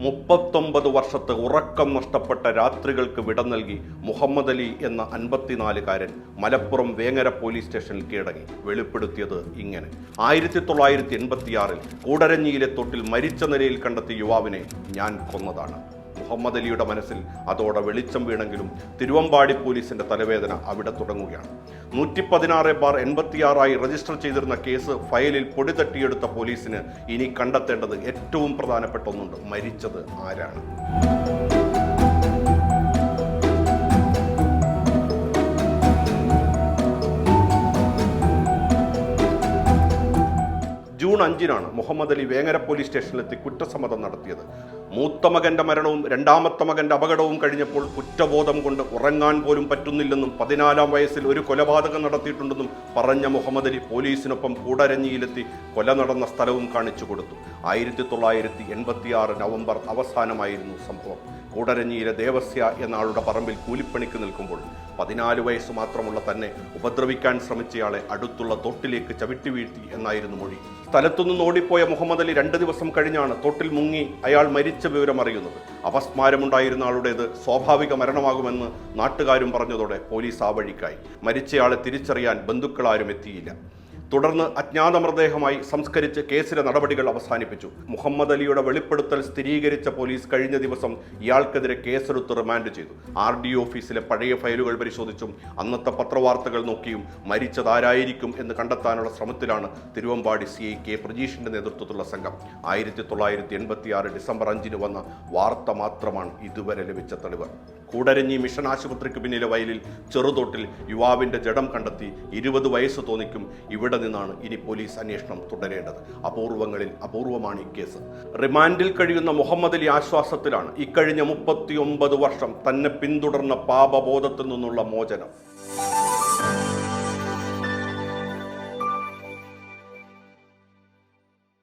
മുപ്പത്തൊമ്പത് വർഷത്തെ ഉറക്കം നഷ്ടപ്പെട്ട രാത്രികൾക്ക് വിട നൽകി മുഹമ്മദ് അലി എന്ന അൻപത്തിനാലുകാരൻ മലപ്പുറം വേങ്ങര പോലീസ് സ്റ്റേഷനിൽ കീഴടങ്ങി. വെളിപ്പെടുത്തിയത് ഇങ്ങനെ. ആയിരത്തി തൊള്ളായിരത്തി എൺപത്തിയാറിൽ കൂടരഞ്ഞിയിലെ തൊട്ടിൽ മരിച്ച നിലയിൽ കണ്ടെത്തിയ യുവാവിനെ ഞാൻ കൊന്നതാണ്. മുഹമ്മദ് അലിയുടെ മനസ്സിൽ അതോടെ വെളിച്ചം വീണെങ്കിലും തിരുവമ്പാടി പോലീസിന്റെ തലവേദന അവിടെ തുടങ്ങുകയാണ്. നൂറ്റി പതിനാറ് ബാർ എൺപത്തിയാറായി രജിസ്റ്റർ ചെയ്തിരുന്ന കേസ് ഫയലിൽ പൊടി തട്ടിയെടുത്ത പോലീസിന് ഇനി കണ്ടെത്തേണ്ടത് ഏറ്റവും പ്രധാനപ്പെട്ട ഒന്നുണ്ട്. മരിച്ചത് ആരാണ്? ജൂൺ അഞ്ചിനാണ് മുഹമ്മദ് അലി വേങ്ങര പോലീസ് സ്റ്റേഷനിലെത്തി കുറ്റസമ്മതം നടത്തിയത്. മൂത്ത മകന്റെ മരണവും രണ്ടാമത്തെ മകന്റെ അപകടവും കഴിഞ്ഞപ്പോൾ കുറ്റബോധം കൊണ്ട് ഉറങ്ങാൻ പോലും പറ്റുന്നില്ലെന്നും പതിനാലാം വയസ്സിൽ ഒരു കൊലപാതകം നടത്തിയിട്ടുണ്ടെന്നും പറഞ്ഞ മുഹമ്മദ് അലി പോലീസിനൊപ്പം കൂടരഞ്ഞിയിലെത്തി കൊല നടന്ന സ്ഥലവും കാണിച്ചു കൊടുത്തു. ആയിരത്തി തൊള്ളായിരത്തി എൺപത്തിയാറ് നവംബർ അവസാനമായിരുന്നു സംഭവം. കൂടരഞ്ഞിയിലെ ദേവസ്യ എന്ന ആളുടെ പറമ്പിൽ കൂലിപ്പണിക്ക് നിൽക്കുമ്പോൾ പതിനാല് വയസ്സ് മാത്രമുള്ള തന്നെ ഉപദ്രവിക്കാൻ ശ്രമിച്ചയാളെ അടുത്തുള്ള തോട്ടിലേക്ക് ചവിട്ടി വീഴ്ത്തി എന്നായിരുന്നു മൊഴി. സ്ഥലത്തുനിന്ന് ഓടിപ്പോയ മുഹമ്മദ് അലി രണ്ട് ദിവസം കഴിഞ്ഞാണ് തോട്ടിൽ മുങ്ങി അയാൾ മരിച്ച വിവരം അറിയുന്നത്. അപസ്മാരമുണ്ടായിരുന്ന ആളുടേത് സ്വാഭാവിക മരണമാകുമെന്ന് നാട്ടുകാരും പറഞ്ഞതോടെ പോലീസ് ആ വഴിക്കായി. മരിച്ചയാളെ തിരിച്ചറിയാൻ ബന്ധുക്കളാരും എത്തിയില്ല. തുടർന്ന് അജ്ഞാത മൃതദേഹമായി സംസ്കരിച്ച് കേസിലെ നടപടികൾ അവസാനിപ്പിച്ചു. മുഹമ്മദ് അലിയുടെ വെളിപ്പെടുത്തൽ സ്ഥിരീകരിച്ച പോലീസ് കഴിഞ്ഞ ദിവസം ഇയാൾക്കെതിരെ കേസെടുത്ത് റിമാൻഡ് ചെയ്തു. ആർ ഡി ഓഫീസിലെ പഴയ ഫയലുകൾ പരിശോധിച്ചും അന്നത്തെ പത്രവാർത്തകൾ നോക്കിയും മരിച്ചതാരായിരിക്കും എന്ന് കണ്ടെത്താനുള്ള ശ്രമത്തിലാണ് തിരുവമ്പാടി സി ഐ കെ പ്രജീഷിന്റെ നേതൃത്വത്തിലുള്ള സംഘം. ആയിരത്തി തൊള്ളായിരത്തി എൺപത്തി ആറ് ഡിസംബർ അഞ്ചിന് വന്ന വാർത്ത മാത്രമാണ് ഇതുവരെ ലഭിച്ച തെളിവ്. കൂടരഞ്ഞി മിഷൻ ആശുപത്രിക്ക് പിന്നിലെ വയലിൽ ചെറുതോട്ടിൽ യുവാവിന്റെ ജഡം കണ്ടെത്തി ഇരുപത് വയസ്സ് തോന്നിക്കും ഇവിടെ നിന്നാണ് ഇനി പോലീസ് അന്വേഷണം തുടരേണ്ടത്. അപൂർവങ്ങളിൽ അപൂർവമാണ് ഈ കേസ്. റിമാൻഡിൽ കഴിയുന്ന മുഹമ്മദ് അലി ആശ്വാസത്തിലാണ് ഇക്കഴിഞ്ഞ മുപ്പത്തിയൊമ്പത് വർഷം തന്നെ പിന്തുടർന്ന പാപബോധത്തിൽ നിന്നുള്ള മോചനം.